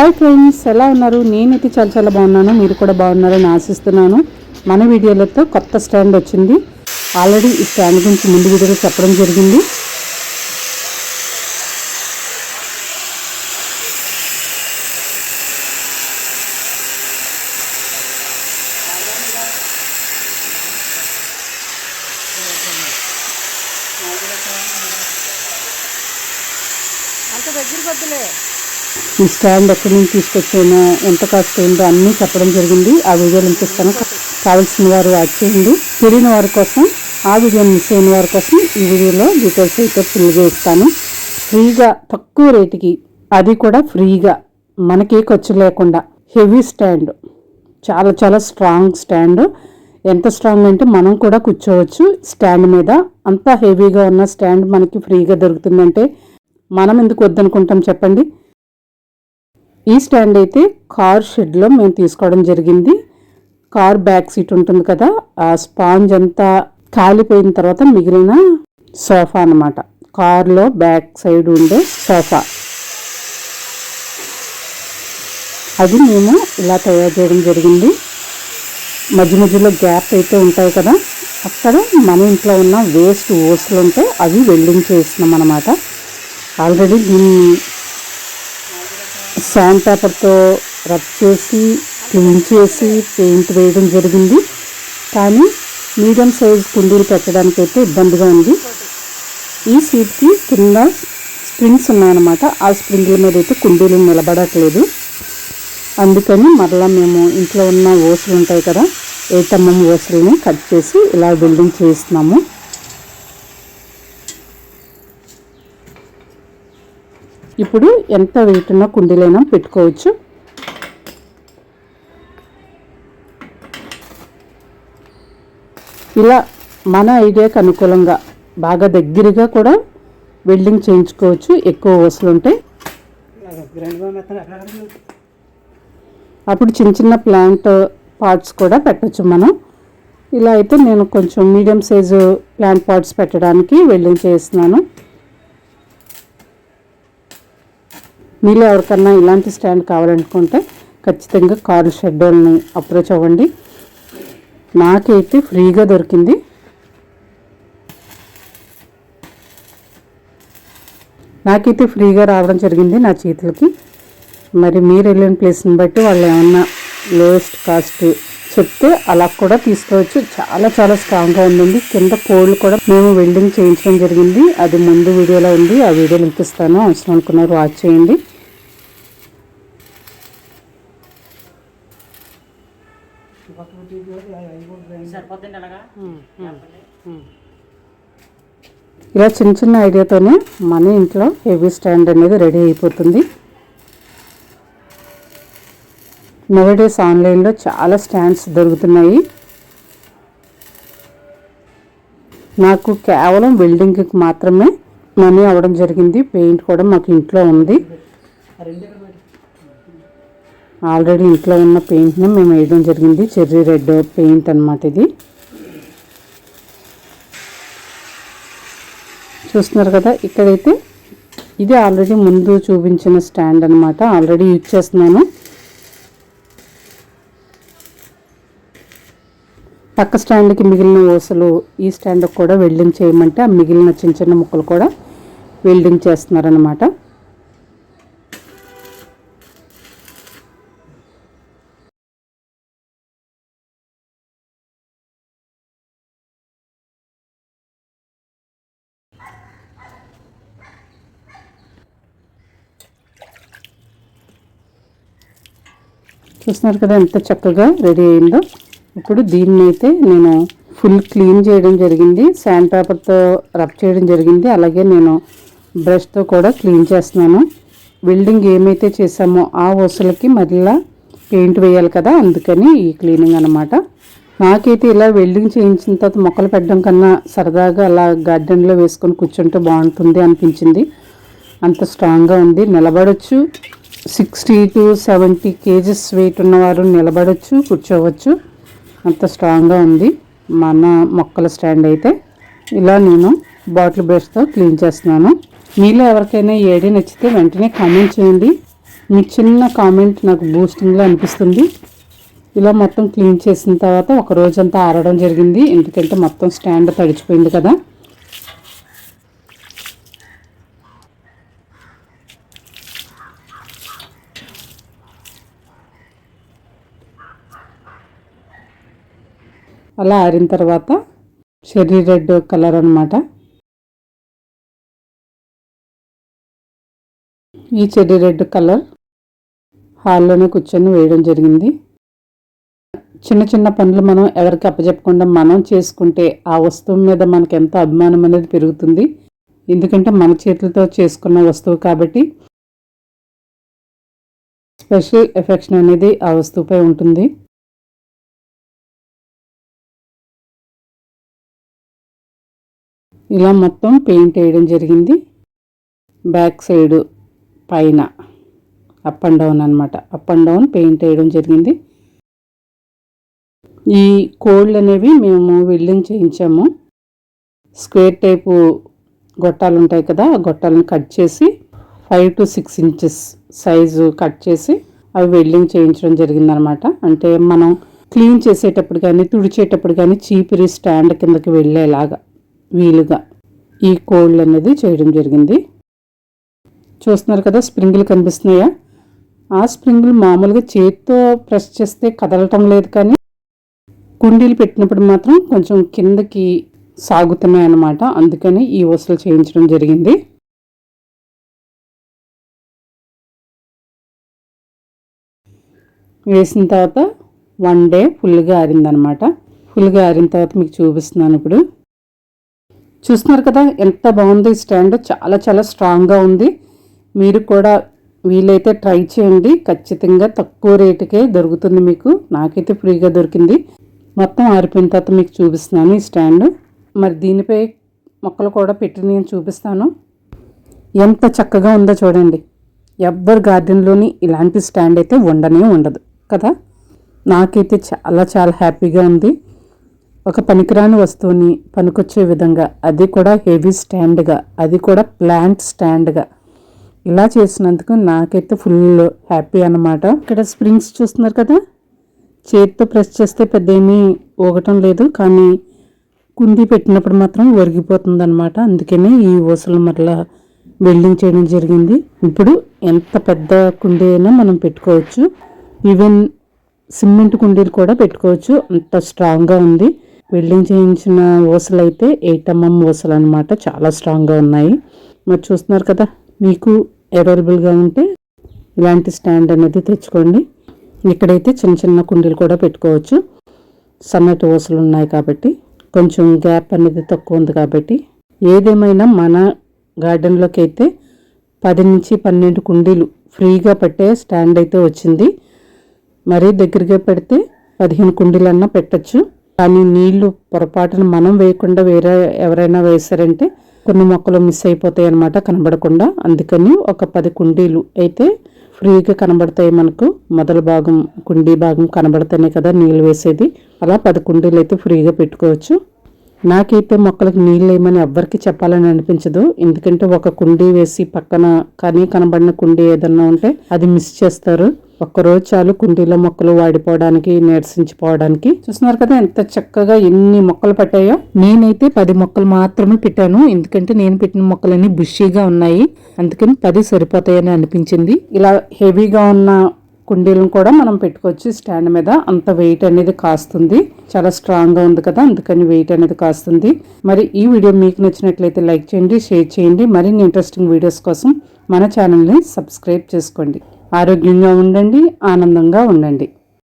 Hi friends ఎలా ఉన్నారు? నేనైతే చాలా చాలా బాగున్నాను. మీరు కూడా బాగున్నారని ఆశిస్తున్నాను. మన వీడియోలతో కొత్త స్టాండ్ వచ్చింది. ఆల్రెడీ ఈ స్టాండ్ గురించి ముందు వీడియోలో చెప్పడం జరిగింది. అంత దగ్గరికి వద్దులే. ఈ స్టాండ్ ఎక్కడి నుంచి తీసుకొచ్చాను ఎంత కాస్ట్ అయిందో అన్నీ చెప్పడం జరిగింది. ఆ వీడియోలు ఇంకిస్తాను కావాల్సిన వారు వాచ్ చేయండి. తెలియని వారి కోసం ఆ వీడియోని మిస్ అయిన వారి కోసం ఈ వీడియోలో డీటెయిల్స్ అయితే ఫుల్గా ఇస్తాను ఫ్రీగా తక్కువ రేటుకి అది కూడా ఫ్రీగా మనకి ఖర్చు లేకుండా. హెవీ స్టాండ్ చాలా చాలా స్ట్రాంగ్ స్టాండ్ ఎంత స్ట్రాంగ్ అంటే మనం కూడా కూర్చోవచ్చు. స్టాండ్ మీద అంత హెవీగా ఉన్న స్టాండ్ మనకి ఫ్రీగా దొరుకుతుందంటే మనం ఎందుకు వద్దనుకుంటాం చెప్పండి? ఈ స్టాండ్ అయితే కార్ షెడ్లో మేము తీసుకోవడం జరిగింది. కార్ బ్యాక్ సీట్ ఉంటుంది కదా ఆ స్పాంజ్ అంతా కాలిపోయిన తర్వాత మిగిలిన సోఫా అన్నమాట. కార్లో బ్యాక్ సైడ్ ఉండే సోఫా. అది మేము ఇలా తయారు చేయడం జరిగింది. మధ్య మధ్యలో గ్యాప్ అయితే ఉంటాయి కదా అక్కడ మన ఇంట్లో ఉన్న వేస్ట్ ఓసులు ఉంటే అవి వెల్డింగ్ చేస్తున్నాం అనమాట ఆల్రెడీ దీన్ని శాండ్ పేపర్తో రబ్ చేసి క్లీన్ చేసి పెయింట్ వేయడం జరిగింది. కానీ మీడియం సైజ్ కుండీలు పెట్టడానికి అయితే ఇబ్బందిగా ఉంది. ఈ సీట్కి కింద స్ప్రింగ్స్ ఉన్నాయన్నమాట. ఆ స్ప్రింగ్ల మీద అయితే కుండీలు నిలబడట్లేదు. అందుకని మరలా మేము ఇంట్లో ఉన్న ఓసులు ఉంటాయి కదా ఏటమ్మం ఓసులని కట్ చేసి ఇలా బిల్డింగ్ చేస్తున్నాము ఇప్పుడు ఎంత వెయిట్ ఉన్న కుండీలైనా పెట్టుకోవచ్చు. ఇలా మన ఐడియాకి అనుకూలంగా బాగా దగ్గరగా కూడా వెల్డింగ్ చేయించుకోవచ్చు. ఎక్కువ ఓసలు ఉంటాయి అప్పుడు చిన్న చిన్న ప్లాంట్ పార్ట్స్ కూడా పెట్టచ్చు మనం. ఇలా అయితే నేను కొంచెం మీడియం సైజు ప్లాంట్ పార్ట్స్ పెట్టడానికి వెల్డింగ్ చేస్తున్నాను. మీలో ఎవరికన్నా ఇలాంటి స్టాండ్ కావాలనుకుంటే ఖచ్చితంగా కారు షెడ్యూల్ని అప్రోచ్ అవ్వండి. నాకైతే ఫ్రీగా దొరికింది. నాకైతే ఫ్రీగా రావడం జరిగింది నా చేతులకి. మరి మీరు వెళ్ళిన ప్లేస్ని బట్టి వాళ్ళు ఏమన్నా లోయెస్ట్ కాస్ట్ చెప్తే అలా కూడా తీసుకోవచ్చు. చాలా చాలా స్ట్రాంగ్గా ఉందండి. కింద కోళ్ళు కూడా మేము వెల్డింగ్ చేయించడం జరిగింది. అది ముందు వీడియోలో ఉంది. ఆ వీడియో లింక్ ఇస్తాను అవసరం అనుకున్నారు వాచ్ చేయండి. ఇలా చిన్న చిన్న ఐడియాతోనే మన ఇంట్లో హెవీ స్టాండ్ అనేది రెడీ అయిపోతుంది. నవడేస్ ఆన్లైన్లో చాలా స్టాండ్స్ దొరుకుతున్నాయి. నాకు కేవలం వెల్డింగ్కి మాత్రమే మనీ అవ్వడం జరిగింది. పెయింట్ కూడా మాకు ఇంట్లో ఉంది. ఆల్రెడీ ఇంట్లో ఉన్న పెయింట్ని మేము వేయడం జరిగింది. చెర్రీ రెడ్ పెయింట్ అనమాట ఇది. చూస్తున్నారు కదా ఇక్కడైతే ఇది ఆల్రెడీ ముందు చూపించిన స్టాండ్ అన్నమాట. ఆల్రెడీ యూజ్ చేస్తున్నాను. పక్క స్టాండ్కి మిగిలిన ఊసలు ఈ స్టాండ్కి కూడా వెల్డింగ్ చేయమంటే ఆ మిగిలిన చిన్న చిన్న ముక్కలు కూడా వెల్డింగ్ చేస్తున్నారనమాట చూస్తున్నారు కదా ఎంత చక్కగా రెడీ అయిందో. ఇప్పుడు దీన్ని అయితే నేను ఫుల్ క్లీన్ చేయడం జరిగింది శాండ్ పేపర్తో రబ్ చేయడం జరిగింది అలాగే నేను బ్రష్తో కూడా క్లీన్ చేస్తున్నాను. వెల్డింగ్ ఏమైతే చేసామో ఆ వసలకి మరలా పెయింట్ వేయాలి కదా అందుకని ఈ క్లీనింగ్ అనమాట నాకైతే ఇలా వెల్డింగ్ చేయించిన తర్వాత మొక్కలు పెట్టడం కన్నా సరదాగా అలా గార్డెన్లో వేసుకొని కూర్చుంటే బాగుంటుంది అనిపించింది. అంత స్ట్రాంగ్గా ఉంది. నిలబడొచ్చు. Sixty to seventy kgs weight ఉన్నవారు నిలబడొచ్చు కూర్చోవచ్చు. అంత స్ట్రాంగ్గా ఉంది. మన మొక్కల స్టాండ్ అయితే ఇలా నేను బాటిల్ బ్రష్తో క్లీన్ చేస్తున్నాను. మీలో ఎవరికైనా ఏడి నచ్చితే వెంటనే కామెంట్ చేయండి. మీ చిన్న కామెంట్ నాకు బూస్టింగ్లో అనిపిస్తుంది. ఇలా మొత్తం క్లీన్ చేసిన తర్వాత ఒక రోజంతా ఆరడం జరిగింది. ఎందుకంటే మొత్తం స్టాండ్ తడిచిపోయింది కదా. అలా ఆరిన తర్వాత చెర్రీ రెడ్ కలర్ అనమాట ఈ చెర్రీ రెడ్ కలర్ హాల్లోనే కూర్చొని వేయడం జరిగింది. చిన్న చిన్న పనులు మనం ఎవరికి అప్పచెప్పకుండా మనం చేసుకుంటే ఆ వస్తువు మీద మనకు ఎంత అభిమానం అనేది పెరుగుతుంది. ఎందుకంటే మన చేతులతో చేసుకున్న వస్తువు కాబట్టి స్పెషల్ ఎఫెక్షన్ అనేది ఆ వస్తువుపై ఉంటుంది. ఇలా మొత్తం పెయింట్ వేయడం జరిగింది. బ్యాక్ సైడ్ పైన అప్ అండ్ డౌన్ అనమాట అప్ అండ్ డౌన్ పెయింట్ వేయడం జరిగింది. ఈ కోళ్ళు అనేవి మేము వెల్డింగ్ చేయించాము. స్క్వేర్ టైపు గొట్టాలు ఉంటాయి కదా ఆ గొట్టాలను కట్ చేసి five to six inches size cut చేసి అవి వెల్డింగ్ చేయించడం జరిగిందనమాట అంటే మనం క్లీన్ చేసేటప్పుడు కానీ తుడిచేటప్పుడు కానీ చీపిరి స్టాండ్ కిందకి వెళ్ళేలాగా వీలుగా ఈ కోళ్ళు అనేది చేయడం జరిగింది. చూస్తున్నారు కదా స్ప్రింగులు కనిపిస్తున్నాయా? ఆ స్ప్రింగులు మామూలుగా చేతితో ప్రెస్ చేస్తే కదలటం లేదు కానీ కుండీలు పెట్టినప్పుడు మాత్రం కొంచెం కిందకి సాగుతున్నాయి అన్నమాట. అందుకని ఈ ఊసలు చేయించడం జరిగింది. వేసిన తర్వాత వన్ డే ఫుల్గా ఆరిందనమాట ఫుల్గా ఆరిన తర్వాత మీకు చూపిస్తున్నాను ఇప్పుడు. చూస్తున్నారు కదా ఎంత బాగుంది. స్టాండ్ చాలా చాలా స్ట్రాంగ్గా ఉంది. మీరు కూడా వీలైతే ట్రై చేయండి. ఖచ్చితంగా తక్కువ రేటుకే దొరుకుతుంది మీకు. నాకైతే ఫ్రీగా దొరికింది. మొత్తం ఆరిపోయిన తర్వాత మీకు చూపిస్తున్నాను ఈ స్టాండ్. మరి దీనిపై మొక్కలు కూడా పెట్టి నేను చూపిస్తాను. ఎంత చక్కగా ఉందో చూడండి. ఎవ్వరు గార్డెన్లోని ఇలాంటి స్టాండ్ అయితే ఉండనే ఉండదు కదా. నాకైతే చాలా చాలా హ్యాపీగా ఉంది. ఒక పనికిరాని వస్తువుని పనికొచ్చే విధంగా అది కూడా హెవీ స్టాండ్గా అది కూడా ప్లాంట్ స్టాండ్గా. ఇలా చేసినందుకు నాకైతే ఫుల్ హ్యాపీ అన్నమాట. ఇక్కడ స్ప్రింగ్స్ చూస్తున్నారు కదా? చేతితో ప్రెస్ చేస్తే పెద్ద ఏమీ ఊగటం లేదు కానీ కుండీ పెట్టినప్పుడు మాత్రం ఒరిగిపోతుంది అనమాట అందుకనే ఈ ఊసలు మరలా వెల్డింగ్ చేయడం జరిగింది. ఇప్పుడు ఎంత పెద్ద కుండీ అయినా మనం పెట్టుకోవచ్చు. ఈవెన్ సిమెంట్ కుండీలు కూడా పెట్టుకోవచ్చు. అంత స్ట్రాంగ్గా ఉంది. వెల్డింగ్ చేయించిన ఊసలు అయితే ఎయిట్ ఎంఎం ఊసలు అనమాట చాలా స్ట్రాంగ్గా ఉన్నాయి. మరి చూస్తున్నారు కదా మీకు అవైలబుల్గా ఉంటే ఇలాంటి స్టాండ్ అనేది తెచ్చుకోండి. ఇక్కడైతే చిన్న చిన్న కుండీలు కూడా పెట్టుకోవచ్చు. సన్నటి ఊసలు ఉన్నాయి కాబట్టి కొంచెం గ్యాప్ అనేది తక్కువ ఉంది కాబట్టి. ఏదేమైనా మన గార్డెన్లోకి అయితే పది నుంచి పన్నెండు కుండీలు ఫ్రీగా పట్టే స్టాండ్ అయితే వచ్చింది. మరీ దగ్గరగా పెడితే పదిహేను కుండీలన్నా పెట్టచ్చు. కానీ నీళ్ళు పొరపాటున మనం వేయకుండా వేరే ఎవరైనా వేశారంటే కొన్ని మొక్కలు మిస్ అయిపోతాయి అన్నమాట కనబడకుండా. అందుకని ఒక పది కుండీలు అయితే ఫ్రీగా కనబడతాయి మనకు. మొదల భాగం కుండీ భాగం కనబడతాయి కదా నీళ్ళు వేసేది. అలా పది కుండీలు అయితే ఫ్రీగా పెట్టుకోవచ్చు. నాకైతే మొక్కలకు నీళ్ళు వేయమని ఎవ్వరికి చెప్పాలని అనిపించదు. ఎందుకంటే ఒక కుండీ వేసి పక్కన కానీ కనబడిన కుండీ ఏదన్నా ఉంటే అది మిస్ చేస్తారు. ఒక్కరోజు చాలు కుండీలో మొక్కలు వాడిపోవడానికి నీరసించిపోవడానికి. చూస్తున్నారు కదా ఎంత చక్కగా ఎన్ని మొక్కలు పట్టాయో. నేనైతే పది మొక్కలు మాత్రమే పెట్టాను. ఎందుకంటే నేను పెట్టిన మొక్కలన్నీ బుషీగా ఉన్నాయి. అందుకని పది సరిపోతాయని అనిపించింది. ఇలా హెవీగా ఉన్న కుండీలను కూడా మనం పెట్టుకోవచ్చు స్టాండ్ మీద. అంత వెయిట్ అనేది కాస్తుంది. చాలా స్ట్రాంగ్గా ఉంది కదా అందుకని వెయిట్ అనేది కాస్తుంది. మరి ఈ వీడియో మీకు నచ్చినట్లయితే లైక్ చేయండి షేర్ చేయండి. మరిన్ని ఇంట్రెస్టింగ్ వీడియోస్ కోసం మన ఛానల్ని సబ్స్క్రైబ్ చేసుకోండి. ఆరోగ్యంగా ఉండండి ఆనందంగా ఉండండి.